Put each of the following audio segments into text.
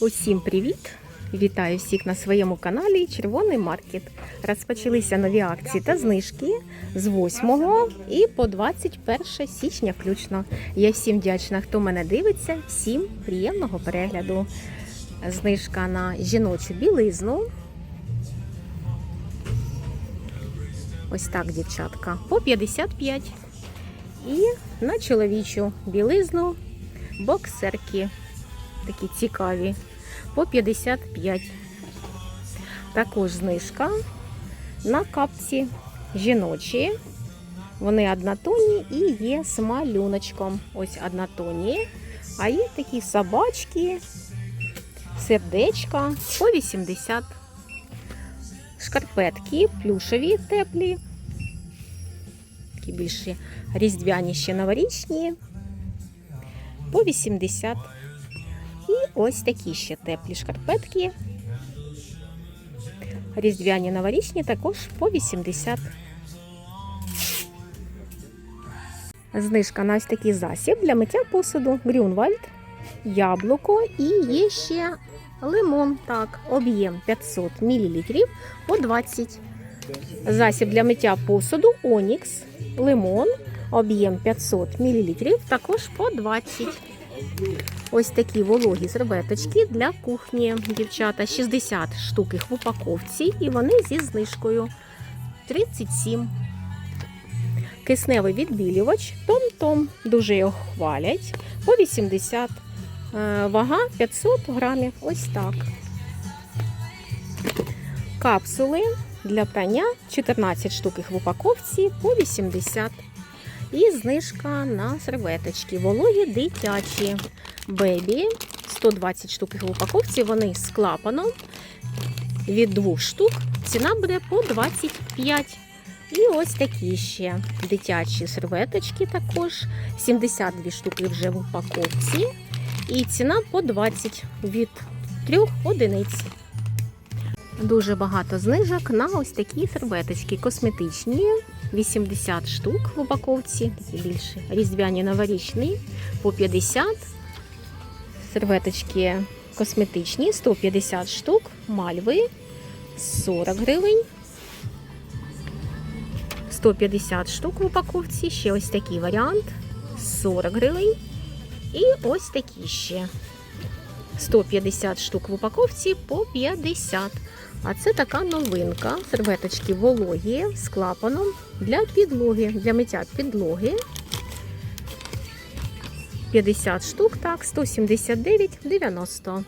Усім привіт! Вітаю всіх на своєму каналі Червоний Маркет. Розпочалися нові акції та знижки з 8 і по 21 січня включно. Я всім вдячна, хто мене дивиться. Всім приємного перегляду. Знижка на жіночу білизну. Ось так, дівчатка, по 55. І на чоловічу білизну боксерки. Такі цікаві. По 55. Також знижка на капці жіночі. Вони однотонні і є з малюночком. Ось однотонні. А є такі собачки, сердечка по 80. Шкарпетки плюшеві теплі. Такі більше різдвяні ще новорічні. По 80. Ось такі ще теплі шкарпетки. Різдвяні новорічні також по 80. Знижка на ось такий засіб для миття посуду. Грюнвальд, яблуко і є ще лимон. Так, об'єм 500 мл по 20. Засіб для миття посуду Онікс, лимон, об'єм 500 мл, також по 20. Ось такі вологі серветочки для кухні. Дівчата 60 штук їх в упаковці, і вони зі знижкою 37. Кисневий відбілювач Том-Том. Дуже його хвалять. По 80. Е, Вага 500 грамів. Ось так. Капсули для прання 14 штук їх в упаковці по 80. І знижка на серветочки. Вологі дитячі. Бебі 120 штук в упаковці. Вони з клапаном від двох штук. Ціна буде по 25. І ось такі ще дитячі серветочки також. 72 штуки вже в упаковці. І ціна по 20 від 3 одиниць. Дуже багато знижок на ось такі серветочки косметичні. 80 штук в упаковці, такі більше різдвяні новорічні по 50. Серветочки косметичні 150 штук, мальви 40 гривень. 150 штук в упаковці. Ще ось такий варіант 40 гривень. І ось такі ще 150 штук в упаковці по 50. А це така новинка. Серветочки вологі з клапаном для підлоги, для миття підлоги. 50 штук, так, 179,90.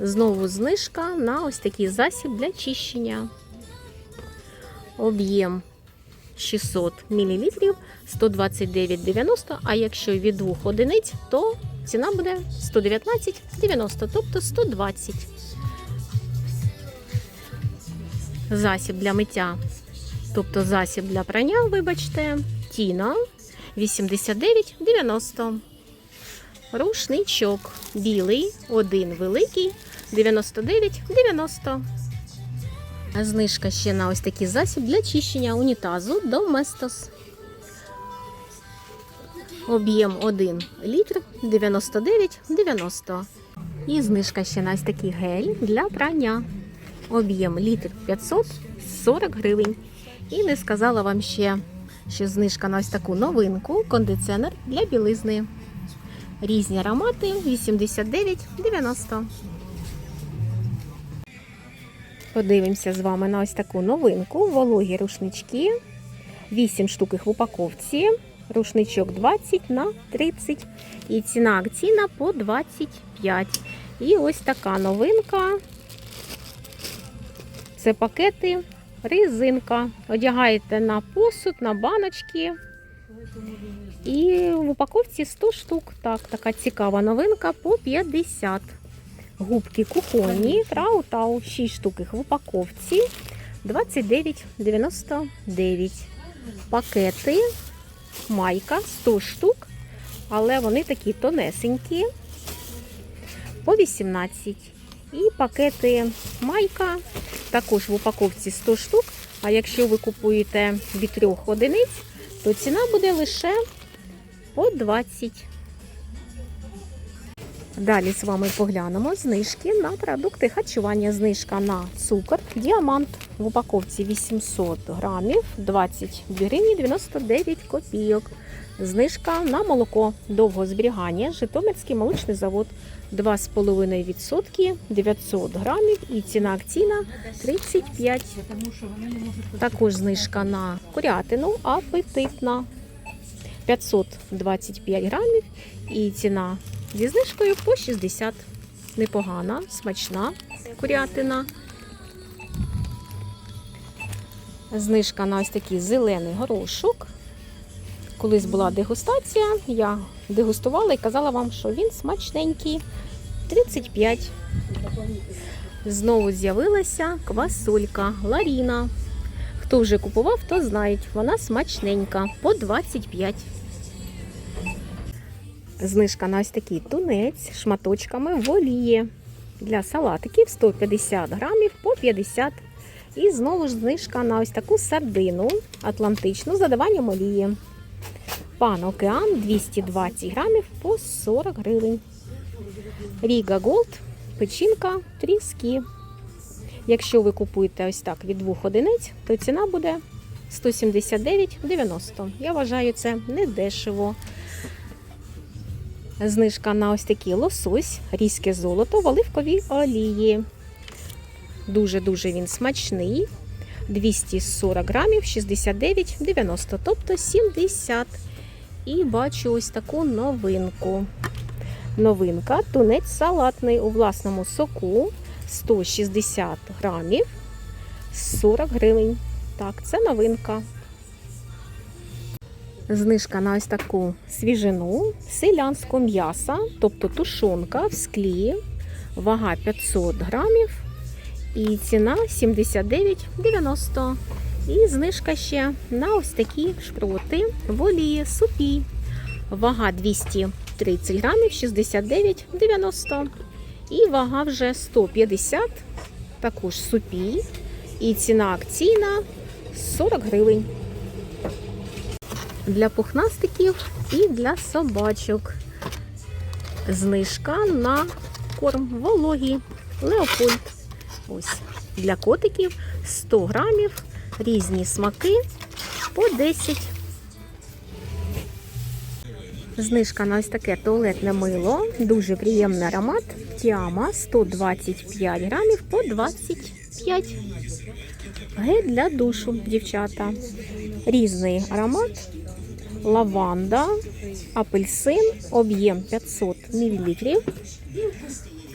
Знову знижка на ось такий засіб для чищення. Об'єм 600 мл 129,90, а якщо від двох одиниць, то ціна буде 119,90, тобто 120. Засіб для миття, тобто засіб для прання, вибачте, Тіна 89,90. Рушничок білий, один великий, 99,90. Знижка ще на ось такий засіб для чищення унітазу Domestos. Об'єм 1 літр 99,90. І знижка ще на ось такий гель для прання. Об'єм літр 540 гривень. І не сказала вам ще, що знижка на ось таку новинку кондиціонер для білизни. Різні аромати 89,90. Подивимося з вами на ось таку новинку. Вологі рушнички. 8 штук їх в упаковці. Рушничок 20 на 30. І ціна акційна по 25. І ось така новинка. Це пакети, резинка. Одягаєте на посуд, на баночки. І в упаковці 100 штук. Так, така цікава новинка по 50. Губки кухонні, трау-тау, 6 штук їх в упаковці. 29,99. Пакети, майка 100 штук, але вони такі тонесенькі. По 18. І пакети майка також в упаковці 100 штук. А якщо ви купуєте від 3 одиниць, то ціна буде лише по 20. Далі з вами поглянемо знижки на продукти харчування. Знижка на цукор, діамант в упаковці 800 грамів, 22 гривні 99 копійок. Знижка на молоко довгого зберігання, Житомирський молочний завод 2,5% 900 грамів і ціна акційна 35. Також знижка на курятину апетитна 525 грамів і ціна зі знижкою по 60. Непогана, смачна курятина. Знижка на ось такий зелений горошок. Колись була дегустація, я дегустувала і казала вам, що він смачненький. 35. Знову з'явилася квасолька Ларіна. Хто вже купував, то знають, вона смачненька по 25. Знижка на ось такий тунець шматочками в олії. Для салатиків 150 грамів по 50. І знову ж знижка на ось таку сардину атлантичну з додаванням олії. Пан Океан 220 грамів по 40 гривень. Ріга Голд, печінка, тріски. Якщо ви купуєте ось так від двох одиниць, то ціна буде 179,90. Я вважаю, це не дешево. Знижка на ось такий лосось, різке золото в оливковій олії. Дуже-дуже він смачний. 240 грамів, 69,90, тобто 70. І бачу ось таку новинку. Новинка тунець салатний у власному соку 160 грамів 40 гривень. Так, це новинка. Знижка на ось таку свіжину селянського м'яса, тобто тушонка в склі, вага 500 грамів і ціна 79,90. І знижка ще на ось такі шпроти в олії супі. Вага 230 грамів 69,90. І вага вже 150, також супі. І ціна акційна 40 гривень. Для пухнастиків і для собачок. Знижка на корм вологий Леопольд. Ось для котиків 100 грамів, різні смаки по 10. Знижка на ось таке туалетне мило. Дуже приємний аромат. Тіама 125 грамів по 25. Гель для душу, дівчата. Різний аромат. Лаванда, апельсин, об'єм 500 мл.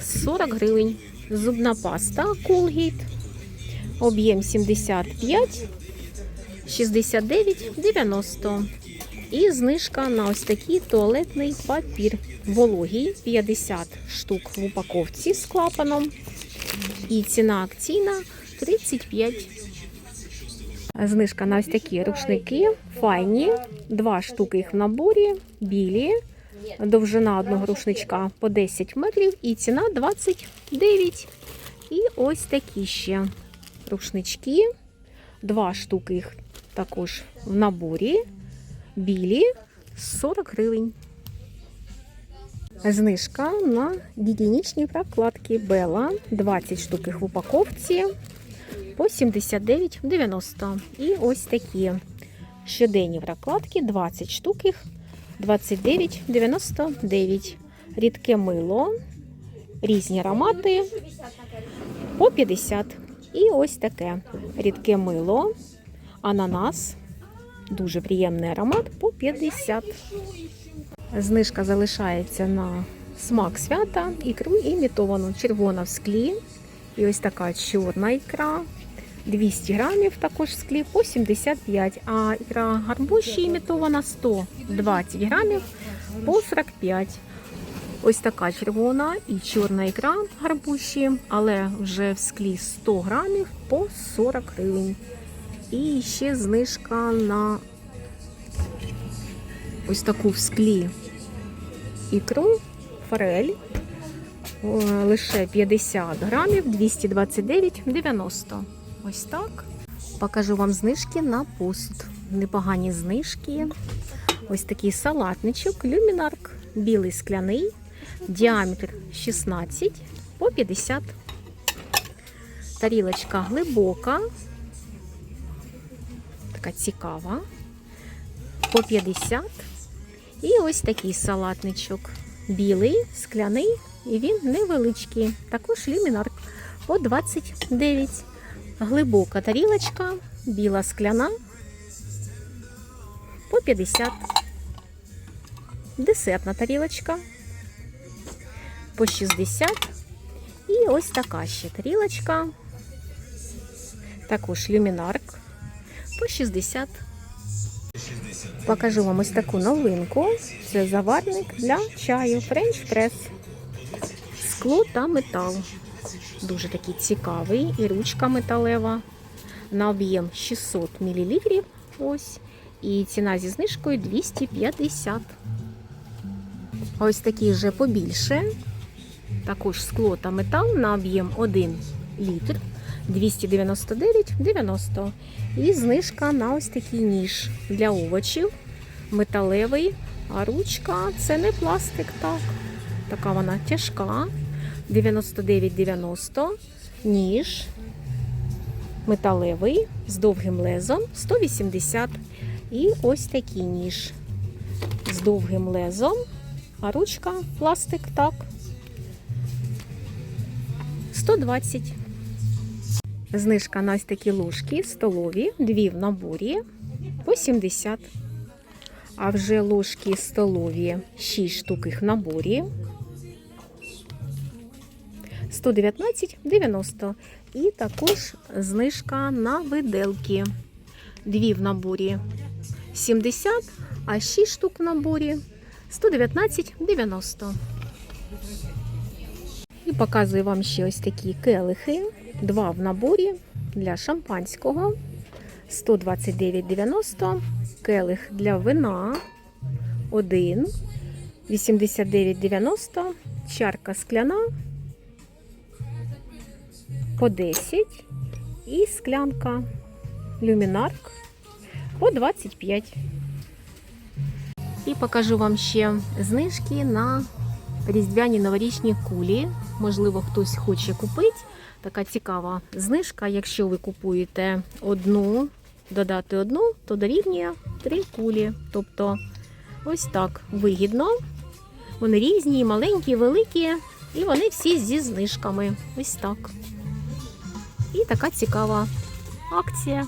40 гривень. Зубна паста Colgate. Об'єм 75, 69, 90. І знижка на ось такий туалетний папір. Вологий 50 штук в упаковці з клапаном. І ціна акційна 35. Знижка на ось такі рушники. Файні. Два штуки їх в наборі, білі. Довжина одного рушничка по 10 метрів і ціна 29. І ось такі ще рушнички. Два штуки їх також в наборі. Білі 40 гривень. Знижка на гігієнічні прокладки Бела. 20 штук їх в упаковці по 79,90. І ось такі щоденні прокладки, 20 штук їх 29,99. Рідке мило, різні аромати по 50. І ось таке рідке мило, ананас, дуже приємний аромат по 50. Знижка залишається на смак свята, ікру імітовану. Червона в склі. І ось така чорна ікра. 200 грамів також склі по 75, а ікра гарбуші імітована 120 грамів по 45. Ось така червона і чорна ікра гарбуші, але вже в склі 100 грамів по 40 гривень. І ще знижка на ось таку в склі ікру, форель. Лише 50 грамів, 229,90. Ось так. Покажу вам знижки на посуд. Непогані знижки. Ось такий салатничок, люмінарк, білий скляний, Діаметр 16 по 50. Тарілочка глибока, така цікава, по 50. І ось такий салатничок. Білий, скляний, і він невеличкий. Також лімінар по 29. Глибока тарілочка, біла скляна по 50. Десертна тарілочка по 60. І ось така ще тарілочка. Також люмінарк по 60. Покажу вам ось таку новинку. Це заварник для чаю Френч прес. Скло та метал. Дуже такий цікавий. І ручка металева. На об'єм 600 мл. Ось. І ціна зі знижкою 250. Ось такий вже побільше. Також скло та метал на об'єм 1 літр 299,90. І знижка на ось такий ніж для овочів. Металевий. А ручка це не пластик, так. Така вона тяжка. 99,90. Ніж. Металевий з довгим лезом 180. І ось такий ніж з довгим лезом. А ручка пластик, так. 120. Знижка на ось такі ложки столові, дві в наборі по 70. А вже ложки столові 6 штук їх в наборі 119,90. І також знижка на виделки. Дві в наборі 70, а 6 штук в наборі 119,90. І показую вам ще ось такі келихи. Два в наборі для шампанського 129,90. Келих для вина 1 89,90. Чарка скляна по 10. І склянка люмінарк по 25. І покажу вам ще знижки на різдвяні новорічні кулі. Можливо, хтось хоче купити. Така цікава знижка. Якщо ви купуєте одну, додати одну, то дорівнює три кулі. Тобто, ось так вигідно. Вони різні, маленькі, великі, і вони всі зі знижками. Ось так. І така цікава акція.